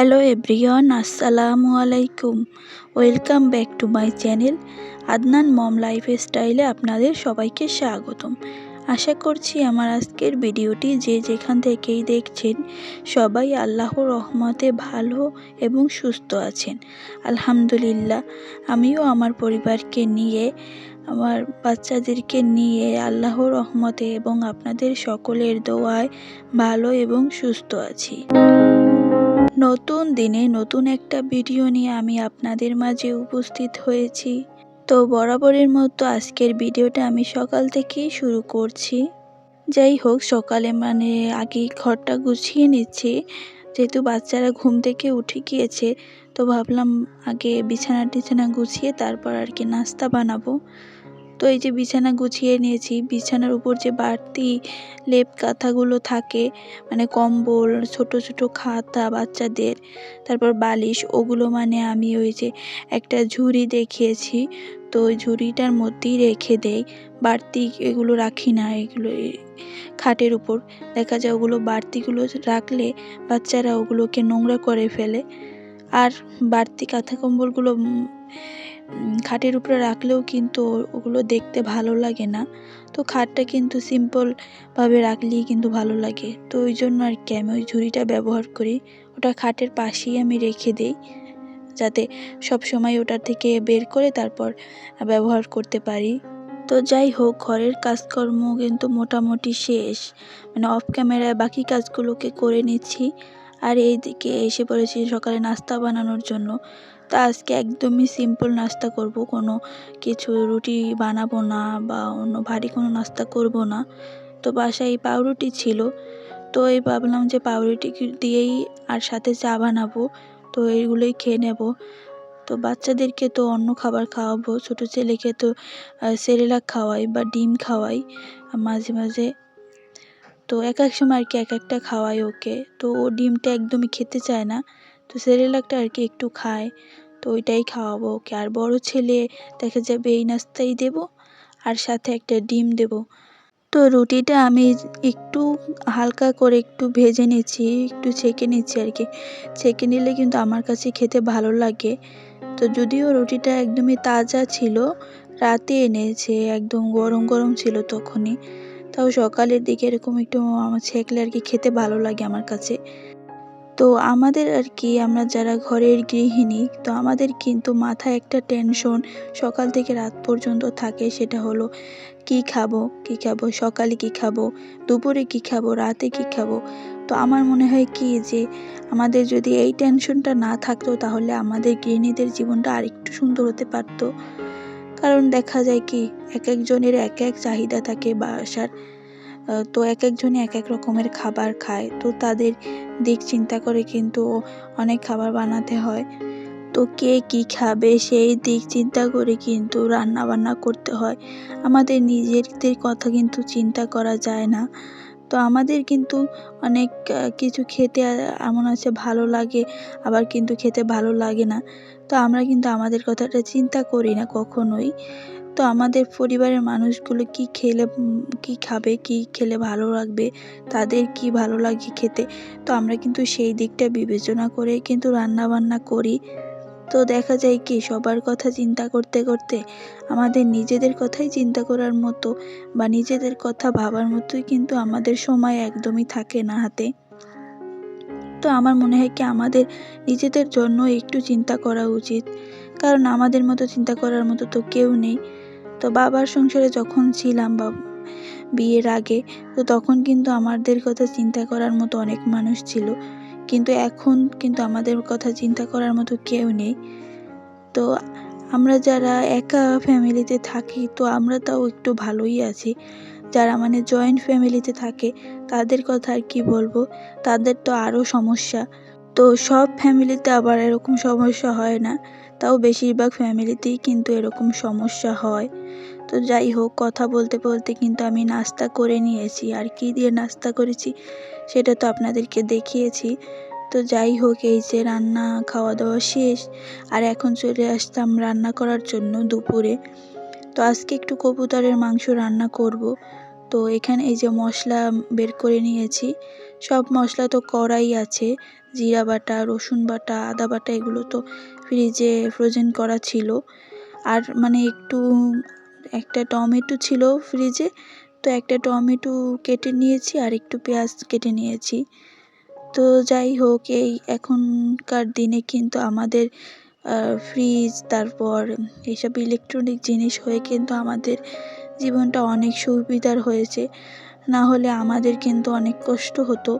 Hello everyone, আসসালামু আলাইকুম। Welcome back to my channel Adnan mom life স্টাইলে আপনাদের সবাইকে স্বাগতম। আশা করছি আমার আজকের ভিডিওটি যে যেখান থেকেই দেখছেন, সবাই আল্লাহর রহমতে ভালো এবং সুস্থ আছেন। আলহামদুলিল্লাহ, আমিও আমার পরিবারকে নিয়ে, আমার বাচ্চাদেরকে নিয়ে আল্লাহর রহমতে এবং আপনাদের সকলের দোয়ায় ভালো এবং সুস্থ আছি। নতুন দিনে নতুন একটা ভিডিও নিয়ে আমি আপনাদের মাঝে উপস্থিত হয়েছি। তো বরাবরের মতো আজকের ভিডিওটা আমি সকাল থেকেই শুরু করছি। যাই হোক, সকালে মানে আগে ঘরটা গুছিয়ে নিচ্ছি। যেহেতু বাচ্চারা ঘুম থেকে উঠে গিয়েছে, তো ভাবলাম আগে বিছানা টিছানা গুছিয়ে তারপর আর কি নাস্তা বানাবো। তো এই যে বিছানা গুছিয়ে নিয়েছি, বিছানার উপর যে বাড়তি লেপ কাঁথাগুলো থাকে মানে কম্বল, ছোট ছোট খাতা বাচ্চাদের, তারপর বালিশ, ওগুলো মানে আমি ওই যে একটা ঝুড়ি দেখিয়েছি। তো ওই ঝুড়িটার মধ্যেই রেখে দেই, বাড়তি এগুলো রাখি না, এগুলো খাটের উপর। দেখা যায় ওগুলো বাড়তিগুলো রাখলে বাচ্চারা ওগুলোকে নোংরা করে ফেলে। আর বাড়তি কাঁথা কম্বলগুলো খাটের উপরে রাখলেও কিন্তু ওগুলো দেখতে ভালো লাগে না। তো খাটটা কিন্তু সিম্পলভাবে রাখলেই কিন্তু ভালো লাগে। তো ওই জন্য আর কি আমি ওই ঝুড়িটা ব্যবহার করি। ওটা খাটের পাশেই আমি রেখে দিই, যাতে সব সময় ওটা থেকে বের করে তারপর ব্যবহার করতে পারি। তো যাই হোক, ঘরের কাজকর্ম কিন্তু মোটামুটি শেষ। মানে অফ ক্যামেরায় বাকি কাজগুলোকে করে নিচ্ছি। আর এইদিকে এসে পড়েছি সকালে নাস্তা বানানোর জন্য। তা আজকে একদমই সিম্পল নাস্তা করব। কোনো কিছু রুটি বানাবো না বা অন্য ভারী কোনো নাস্তা করব না। তো বাসায় পাউরুটি ছিল। তো এই ভাবলাম যে পাউরুটি দিয়েই আর সাথে চা বানাবো। তো এইগুলোই খেয়ে নেব। তো বাচ্চাদেরকে তো অন্য খাবার খাওয়াবো। ছোটো ছেলেকে তো সেরেলাক খাওয়াই বা ডিম খাওয়াই মাঝে মাঝে। তো এক এক সময় আর কি এক একটা খাওয়াই ওকে। তো ও ডিমটা একদমই খেতে চায় না। তো সেরেলাকটা আর কি একটু খায়, তো ওইটাই খাওয়াবো। ওকে আর বড় ছেলে দেখা যাবে এই নাস্তাই দেব, আর সাথে একটা ডিম দেব। তো রুটিটা আমি একটু হালকা করে একটু ভেজে নিচ্ছি একটু ছেঁকে নিচ্ছি আর কি। ছেঁকে নিলে কিন্তু আমার কাছে খেতে ভালো লাগে। তো যদিও রুটিটা একদমই তাজা ছিল, রাতে এনেছে, একদম গরম গরম ছিল তখনই। তাও সকালের দিকে এরকম একটু ছেঁকলে আর কি খেতে ভালো লাগে আমার কাছে। তো আমাদের আর কি, আমরা যারা ঘরের গৃহিণী, তো আমাদের কিন্তু মাথায় একটা টেনশন সকাল থেকে রাত পর্যন্ত থাকে, সেটা হলো কি খাব কি খাব, সকালে কি খাব, দুপুরে কি খাব, রাতে কি খাব। তো আমার মনে হয় কি যে, আমাদের যদি এই টেনশনটা না থাকতো, তাহলে আমাদের গৃহিণীদের জীবনটা আরেকটু সুন্দর হতে পারতো। কারণ দেখা যায় কি, এক একজনের এক এক চাহিদা থাকে বাসার। তো এক একজনে এক এক রকমের খাবার খায়। তো তাদের দিক চিন্তা করে কিন্তু অনেক খাবার বানাতে হয়। তো কে কী খাবে সেই দিক চিন্তা করে কিন্তু রান্না বান্না করতে হয়। আমাদের নিজেদের কথা কিন্তু চিন্তা করা যায় না। তো আমাদের কিন্তু অনেক কিছু খেতে এমন আছে ভালো লাগে, আবার কিন্তু খেতে ভালো লাগে না। তো আমরা কিন্তু আমাদের কথাটা চিন্তা করি না কখনোই। তো আমাদের পরিবারের মানুষগুলো কি খেলে কি খাবে, কি খেলে ভালো লাগবে, তাদের কি ভালো লাগে খেতে? তো আমরা কিন্তু সেই দিকটা বিবেচনা করে কিন্তু রান্না বান্না করি। তো দেখা যায় কি, সবার কথা চিন্তা করতে করতে আমাদের নিজেদের কথাই চিন্তা করার মতো বা নিজেদের কথা ভাবার মতোই কিন্তু আমাদের সময় একদমই থাকে না হাতে। তো আমার মনে হয় কি, আমাদের নিজেদের জন্য একটু চিন্তা করা উচিত। কারণ আমাদের মতো চিন্তা করার মতো তো কেউ নেই। তো বাবার সংসারে যখন ছিলাম বা বিয়ের আগে, তো তখন কিন্তু আমাদের কথা চিন্তা করার মতো অনেক মানুষ ছিল। কিন্তু এখন কিন্তু আমাদের কথা চিন্তা করার মতো কেউ নেই। তো আমরা যারা একা ফ্যামিলিতে থাকি, তো আমরা তাও একটু ভালোই আছি। যারা মানে জয়েন্ট ফ্যামিলিতে থাকে, তাদের কথা আর কি বলব? তাদের তো আরও সমস্যা। তো সব ফ্যামিলিতে আবার এরকম সমস্যা হয় না। তাও বেশিরভাগ ফ্যামিলিতেই কিন্তু এরকম সমস্যা হয়। তো যাই হোক, কথা বলতে বলতে কিন্তু আমি নাস্তা করে নিয়েছি। আর কি দিয়ে নাস্তা করেছি সেটা তো আপনাদেরকে দেখিয়েছি। তো যাই হোক, এই যে রান্না খাওয়া দাওয়া শেষ। আর এখন চলে আসতাম রান্না করার জন্য দুপুরে। তো আজকে একটু কবুতরের মাংস রান্না করব। তো এখানে এই যে মশলা বের করে নিয়েছি। সব মশলা তো করাই আছে। জিরা বাটা, রসুন বাটা, আদা বাটা, এগুলো তো ফ্রিজে ফ্রোজেন করা ছিল। আর মানে একটু, একটা টমেটো ছিল ফ্রিজে তো একটা টমেটো কেটে নিয়েছি আর একটু পেঁয়াজ কেটে নিয়েছি। তো যাই হোক, এই এখনকার দিনে কিন্তু আমাদের ফ্রিজ তারপর এইসব ইলেকট্রনিক জিনিস হয়ে কিন্তু আমাদের জীবনটা অনেক সুবিধার হয়েছে। না হলে আমাদের কিন্তু অনেক কষ্ট হতো।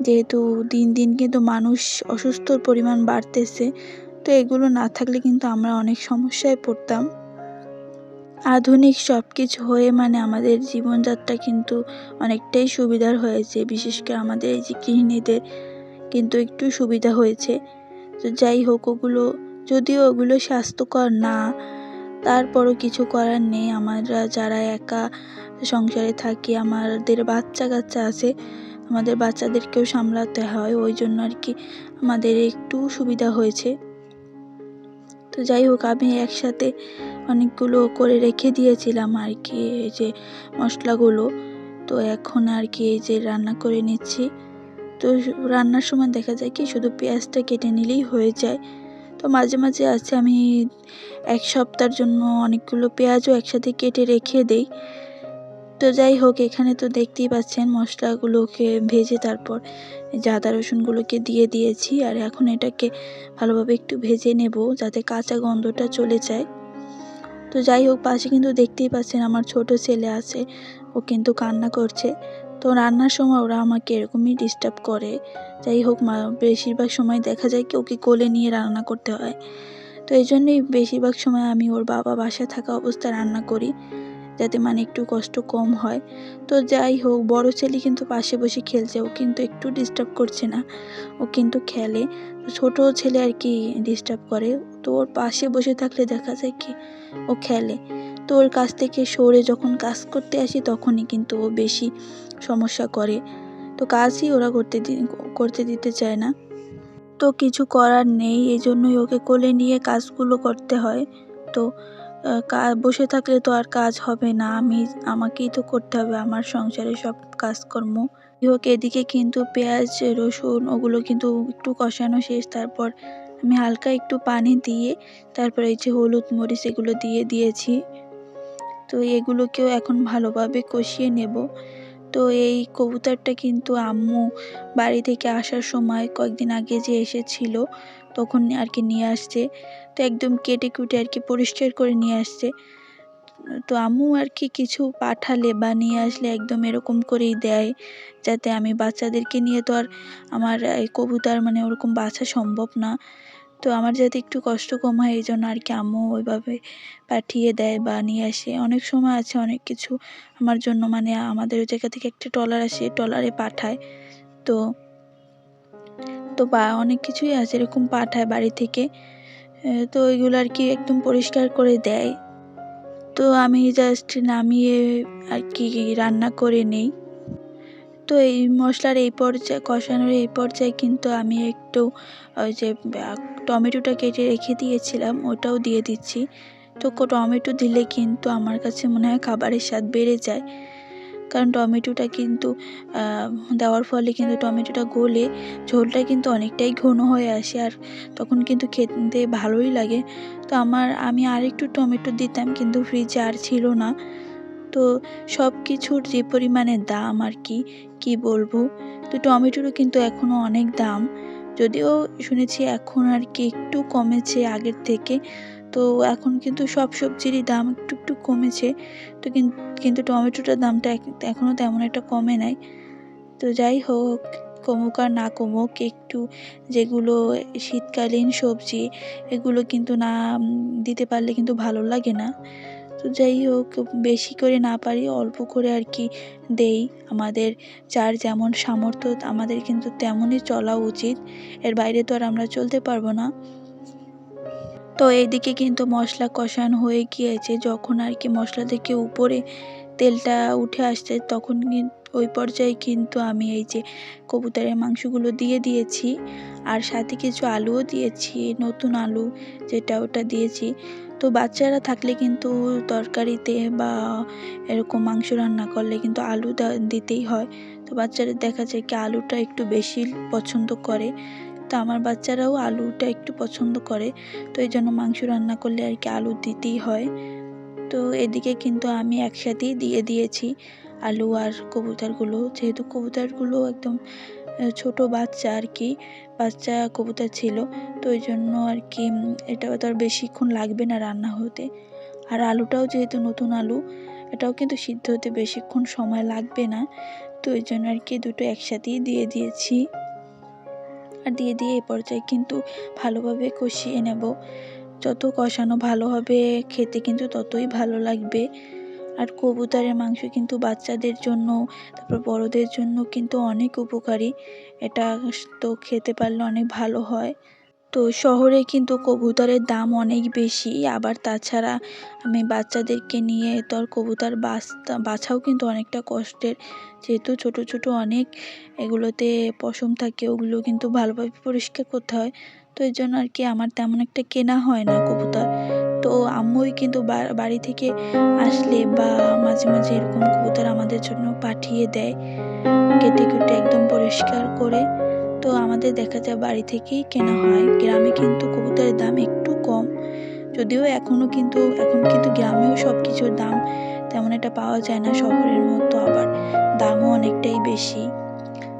যেহেতু দিন দিন কিন্তু মানুষ অসুস্থর পরিমাণ বাড়তেছে তো এগুলো না থাকলে কিন্তু আমরা অনেক সমস্যায় পড়তাম। আধুনিক সব কিছু হয়ে মানে আমাদের জীবনযাত্রা কিন্তু অনেকটাই সুবিধার হয়েছে। বিশেষ করে আমাদের এই যে গৃহিণীদের কিন্তু একটু সুবিধা হয়েছে। তো যাই হোক, ওগুলো যদিও ওগুলো স্বাস্থ্যকর না, তারপরও কিছু করার নেই। আমরা যারা একা সংসারে থাকি, আমাদের বাচ্চা কাচ্চা আছে, আমাদের বাচ্চাদেরকেও সামলাতে হয়। ওই জন্য আর কি আমাদের একটু সুবিধা হয়েছে। তো যাই হোক, আমি একসাথে অনেকগুলো করে রেখে দিয়েছিলাম আর কি, এই যে মশলাগুলো। তো এখন আর কি এই যে রান্না করে নিচ্ছি। তো রান্নার সময় দেখা যায় কি, শুধু পেঁয়াজটা কেটে নিলেই হয়ে যায়। তো মাঝে মাঝে আছে, আমি এক সপ্তাহের জন্য অনেকগুলো পেঁয়াজও একসাথে কেটে রেখে দেই। তো যাই হোক, এখানে তো দেখতেই পাচ্ছেন মশলাগুলোকে ভেজে তারপর আদা রসুনগুলোকে দিয়ে দিয়েছি। আর এখন এটাকে ভালোভাবে একটু ভেজে নেব যাতে কাঁচা গন্ধটা চলে যায়। তো যাই হোক, পাশে কিন্তু দেখতেই পাচ্ছেন আমার ছোট ছেলে আছে, ও কিন্তু কান্না করছে। তো রান্নার সময় ওরা আমাকে এরকমই ডিস্টার্ব করে। যাই হোক বেশিরভাগ সময় দেখা যায় কি ওকে কোলে নিয়ে রান্না করতে হয়। তো এই জন্যই বেশিরভাগ সময় আমি ওর বাবা বাসায় থাকা অবস্থায় রান্না করি। যাতে মানে একটু কষ্ট কম হয়। তো যাই হোক, বড় ছেলে কিন্তু পাশে বসে খেলছে। ও কিন্তু একটু ডিস্টার্ব করছে না। ও কিন্তু খেলে। ছোট ছেলে আর কি ডিস্টার্ব করে। তো ওর পাশে বসে থাকলে দেখা যায় কি ও খেলে। তো ওর কাছ থেকে সরে যখন কাজ করতে আসি, তখনই কিন্তু ও বেশি সমস্যা করে। তো কাজই ওরা করতে করতে দিতে চায় না। তো কিছু করার নেই। এই জন্যই ওকে কোলে নিয়ে কাজগুলো করতে হয়। তো বসে থাকলে তো আর কাজ হবে না। আমি, আমাকেই তো করতে হবে। আমার সংসারে সব কাজকর্ম। হোক, এদিকে কিন্তু পেঁয়াজ, রসুন, ওগুলো কিন্তু একটু কষানো শেষ। তারপর আমি হালকা একটু পানি দিয়ে, তারপর এই যে হলুদ মরিচ এগুলো দিয়ে দিয়েছি। তো এগুলোকেও এখন ভালোভাবে কষিয়ে নেব। তো এই কবুতরটা কিন্তু আম্মু বাড়ি থেকে আসার সময় কয়েকদিন আগে যে এসেছিল তখন আর কি নিয়ে আসছে। তো একদম কেটে কুটে আর কি পরিষ্কার করে নিয়ে আসছে। তো আম্মু আর কি কিছু পাঠালে বা নিয়ে আসলে একদম এরকম করেই দেয়, যাতে আমি বাচ্চাদেরকে নিয়ে তো আর আমার এই কবুতর মানে ওরকম বাছা সম্ভব না। তো আমার যাতে একটু কষ্ট কম হয়, এই জন্য আর কি আম্মু ওইভাবে পাঠিয়ে দেয় বা নিয়ে আসে। অনেক সময় আছে, অনেক কিছু আমার জন্য মানে আমাদের ওই জায়গা থেকে একটা ট্রলার আসে, ট্রলারে পাঠায়। তো তো বা অনেক কিছুই আছে এরকম পাঠায় বাড়ি থেকে। তো ওইগুলো আর কি একদম পরিষ্কার করে দেয়। তো আমি জাস্ট নামিয়ে আর কি রান্না করে নেই। তো এই মশলার এই পর্যায়ে, কষানোর এই পর্যায়ে কিন্তু আমি একটু ওই যে টমেটোটা কেটে রেখে দিয়েছিলাম, ওটাও দিয়ে দিচ্ছি। তো টমেটো দিলে কিন্তু আমার কাছে মনে হয় খাবারের স্বাদ বেড়ে যায়। কারণ টমেটোটা কিন্তু দেওয়ার ফলে কিন্তু টমেটোটা গলে ঝোলটা কিন্তু অনেকটাই ঘন হয়ে আসে আর তখন কিন্তু খেতে ভালোই লাগে। তো আমার, আমি আরেকটু টমেটো দিতাম কিন্তু ফ্রিজে আর ছিল না। তো সব কিছুর যে পরিমাণে দাম আর কি কি বলব? তো টমেটোরও কিন্তু এখনও অনেক দাম। যদিও শুনেছি এখন আর কি একটু কমেছে আগের থেকে। তো এখন কিন্তু সব সবজিরই দাম একটু একটু কমেছে। তো কিন্তু টমেটোটার দামটা এখনও তেমন একটা কমে নাই। তো যাই হোক, কমুক আর না কমুক, একটু যেগুলো শীতকালীন সবজি, এগুলো কিন্তু না দিতে পারলে কিন্তু ভালো লাগে না। তো যাই হোক, বেশি করে না পারি, অল্প করে আর কি দেই। আমাদের যার যেমন সামর্থ্য, আমাদের কিন্তু তেমনই চলা উচিত। এর বাইরে তো আর আমরা চলতে পারব না। তো এইদিকে কিন্তু মশলা কষানো হয়ে গিয়েছে। যখন আর কি মশলা থেকে উপরে তেলটা উঠে আসছে, তখন ওই পর্যায়ে কিন্তু আমি এই যে কবুতরের মাংসগুলো দিয়ে দিয়েছি। আর সাথে কিছু আলুও দিয়েছি, নতুন আলু যেটা ওটা দিয়েছি। তো বাচ্চারা থাকলে কিন্তু তরকারিতে বা এরকম মাংস রান্না করলে কিন্তু আলু দিতেই হয়। তো বাচ্চারা দেখা যায় কি আলুটা একটু বেশি পছন্দ করে। তো আমার বাচ্চারাও আলুটা একটু পছন্দ করে, তো এই জন্য মাংস রান্না করলে আর কি আলু দিতেই হয়। তো এদিকে কিন্তু আমি একসাথেই দিয়ে দিয়েছি আলু আর কবুতরগুলো। যেহেতু কবুতরগুলো একদম ছোট বাচ্চা আর কি, বাচ্চা কবুতর ছিল, তো ওই জন্য আর কি এটা তো আর বেশিক্ষণ লাগবে না রান্না হতে। আর আলুটাও যেহেতু নতুন আলু, এটাও কিন্তু সিদ্ধ হতে বেশিক্ষণ সময় লাগবে না, তো ওই জন্য আর কি দুটো একসাথেই দিয়ে দিয়েছি। আর দিয়ে দিয়ে এ পর্যায়ে কিন্তু ভালোভাবে কষিয়ে নেব। যত কষানো ভালো হবে, খেতে কিন্তু ততই ভালো লাগবে। আর কবুতরের মাংস কিন্তু বাচ্চাদের জন্য, তারপর বড়দের জন্য কিন্তু অনেক উপকারী। এটা তো খেতে পারলে অনেক ভালো হয়। তো শহরে কিন্তু কবুতরের দাম অনেক বেশি। আবার তাছাড়া আমি বাচ্চাদেরকে নিয়ে তো আর কবুতর বাছতা বাছাও কিন্তু অনেকটা কষ্টের। যেহেতু ছোট ছোট অনেক, এগুলোতে পশম থাকে, ওগুলো কিন্তু ভালোভাবে পরিষ্কার করতে হয়। তো এই জন্য আর কি আমার তেমন একটা কেনা হয় না কবুতর। তো আম্মুই কিন্তু বাড়ি থেকে আসলে বা মাঝে মাঝে এরকম কবুতর আমাদের জন্য পাঠিয়ে দেয়। কেটে, কুটে একদম পরিষ্কার করে। তো আমাদের দেখা যায় বাড়ি থেকেই কেনা হয়। গ্রামে কিন্তু কবুতরের দাম একটু কম। যদিও এখনও কিন্তু, এখন কিন্তু গ্রামেও সব কিছুর দাম তেমন একটা পাওয়া যায় না শহরের মতো, আবার দামও অনেকটাই বেশি।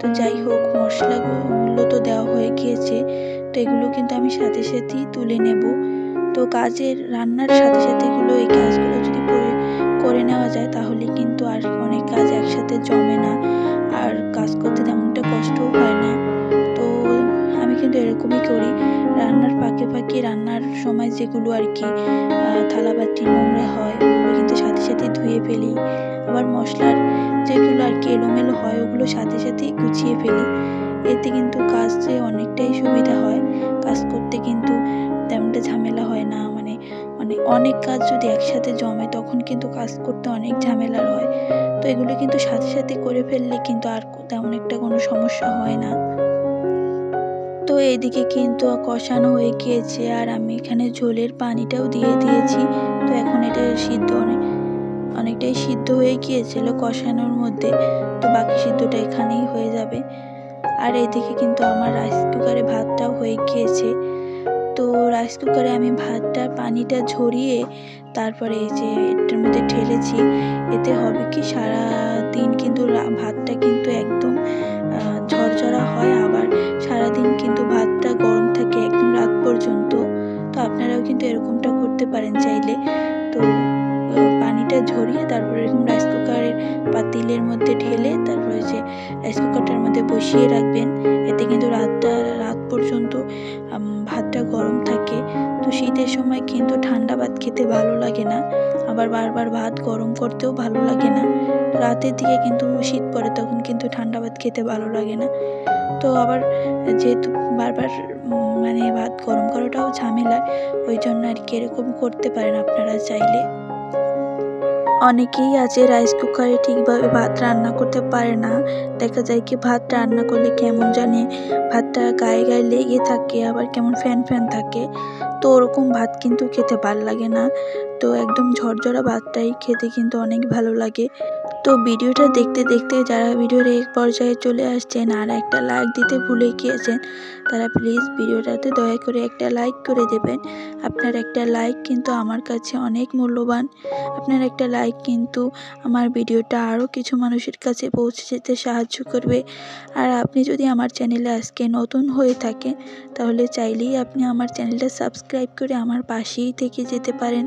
তো যাই হোক মশলাগুলো তো দেওয়া হয়ে গিয়েছে, তো এগুলো কিন্তু আমি সাথে সাথেই তুলে নেব। তো কাজের, রান্নার সাথে সাথে এগুলো, এই কাজগুলো যদি করে নেওয়া যায় তাহলে কিন্তু আর অনেক কাজ একসাথে জমে না। আর কাজ করতে তেমনটা কষ্টও হয় না। কিন্তু এরকমই করি। রান্নার ফাঁকে ফাঁকে রান্নার সময় যেগুলো আর কি থালাবাটি নোংরা হয়, ওগুলো কিন্তু সাথে সাথে ধুয়ে ফেলি। আবার মশলার যেগুলো আর কি এলোমেলো হয়, ওগুলো সাথে সাথেই গুছিয়ে ফেলি। এতে কিন্তু কাজে অনেকটাই সুবিধা হয়। কাজ করতে কিন্তু তেমনটা ঝামেলা হয় না মানে মানে অনেক কাজ যদি একসাথে জমে, তখন কিন্তু কাজ করতে অনেক ঝামেলার হয়। তো এগুলো কিন্তু সাথে সাথে করে ফেললে কিন্তু আর তেমন একটা কোনো সমস্যা হয় না। তো এইদিকে কিন্তু কষানো হয়ে গিয়েছে আর আমি এখানে ঝোলের পানিটাও দিয়ে দিয়েছি। তো এখন এটা সিদ্ধ অনেক অনেকটাই সিদ্ধ হয়ে গিয়েছিল কষানোর মধ্যে। তো বাকি সিদ্ধটা এখানেই হয়ে যাবে। আর এদিকে কিন্তু আমার রাইস কুকারে ভাতটাও হয়ে গিয়েছে। তো রাইস কুকারে আমি ভাতটা পানিটা ঝরিয়ে তারপরে এই যে এটার মধ্যে ঢেলেছি। এতে হবে কি সারা দিন কিন্তু ভাতটা কিন্তু একদম ঝরঝরা হয়। আবার সারাদিন কিন্তু ভাতটা গরম থাকে একদম রাত পর্যন্ত। তো আপনারাও কিন্তু এরকমটা করতে পারেন চাইলে। তো পানিটা ঝরিয়ে তারপরে এরকম রাইস কুকারের পাতিলের মধ্যে ঢেলে তারপরে যে রাইস কুকারটার মধ্যে বসিয়ে রাখবেন। এতে কিন্তু রাতটা, রাত পর্যন্ত ভাতটা গরম থাকে। তো শীতের সময় কিন্তু ঠান্ডা ভাত খেতে ভালো লাগে না। আবার বারবার ভাত গরম করতেও ভালো লাগে না। রাতের দিকে কিন্তু শীত পড়ে তখন কিন্তু ঠান্ডা ভাত খেতে ভালো লাগে না। তো আবার যেহেতু বারবার মানে ভাত গরম করাটাও ঝামেলা ওই জন্য আর কি এরকম করতে পারেন আপনারা চাইলে। অনেকেই আছে রাইস কুকারে ঠিকভাবে ভাত রান্না করতে পারে না। দেখা যায় কি ভাত রান্না করলে কেমন জানে ভাতটা গায়ে গায়ে লেগে থাকে, আবার কেমন ফ্যান ফ্যান থাকে। তো ওরকম ভাত কিন্তু খেতে ভালো লাগে না। তো একদম ঝরঝরা ভাতটাই খেতে কিন্তু অনেক ভালো লাগে। তো ভিডিওটা দেখতে দেখতে যারা ভিডিওর এক পর্যায়ে চলে আসছেন আর একটা লাইক দিতে ভুলে গিয়েছেন, তারা প্লিজ ভিডিওটাতে দয়া করে একটা লাইক করে দেবেন। আপনার একটা লাইক কিন্তু আমার কাছে অনেক মূল্যবান। আপনার একটা লাইক কিন্তু আমার ভিডিওটা আরও কিছু মানুষের কাছে পৌঁছে যেতে সাহায্য করবে। আর আপনি যদি আমার চ্যানেলে আজকে নতুন হয়ে থাকেন, তাহলে চাইলেই আপনি আমার চ্যানেলটা সাবস্ক্রাইব করে আমার পাশেই থেকে যেতে পারেন।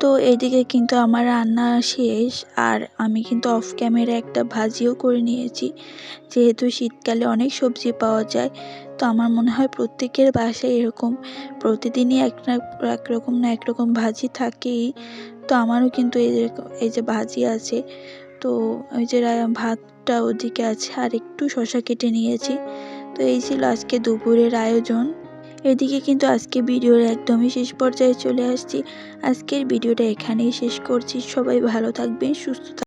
তো এদিকে কিন্তু আমার রান্না শেষ আর আমি কিন্তু অফ ক্যামেরা একটা ভাজিও করে নিয়েছি। যেহেতু শীতকালে অনেক সবজি পাওয়া যায়, তো আমার মনে হয় প্রত্যেকের বাসায় এরকম, প্রতিদিনই এক না একরকম না একরকম ভাজি থাকেই। তো আমারও কিন্তু এই এই যে ভাজি আছে, তো ওই যে ভাতটা ওদিকে আছে আর একটু শশা কেটে নিয়েছি। তো এই ছিল আজকে দুপুরের আয়োজন। এদিকে কিন্তু আজকে ভিডিওর একদমই শেষ পর্যায়ে চলে আসছি। আজকের ভিডিওটা এখানেই শেষ করছি। সবাই ভালো থাকবেন, সুস্থ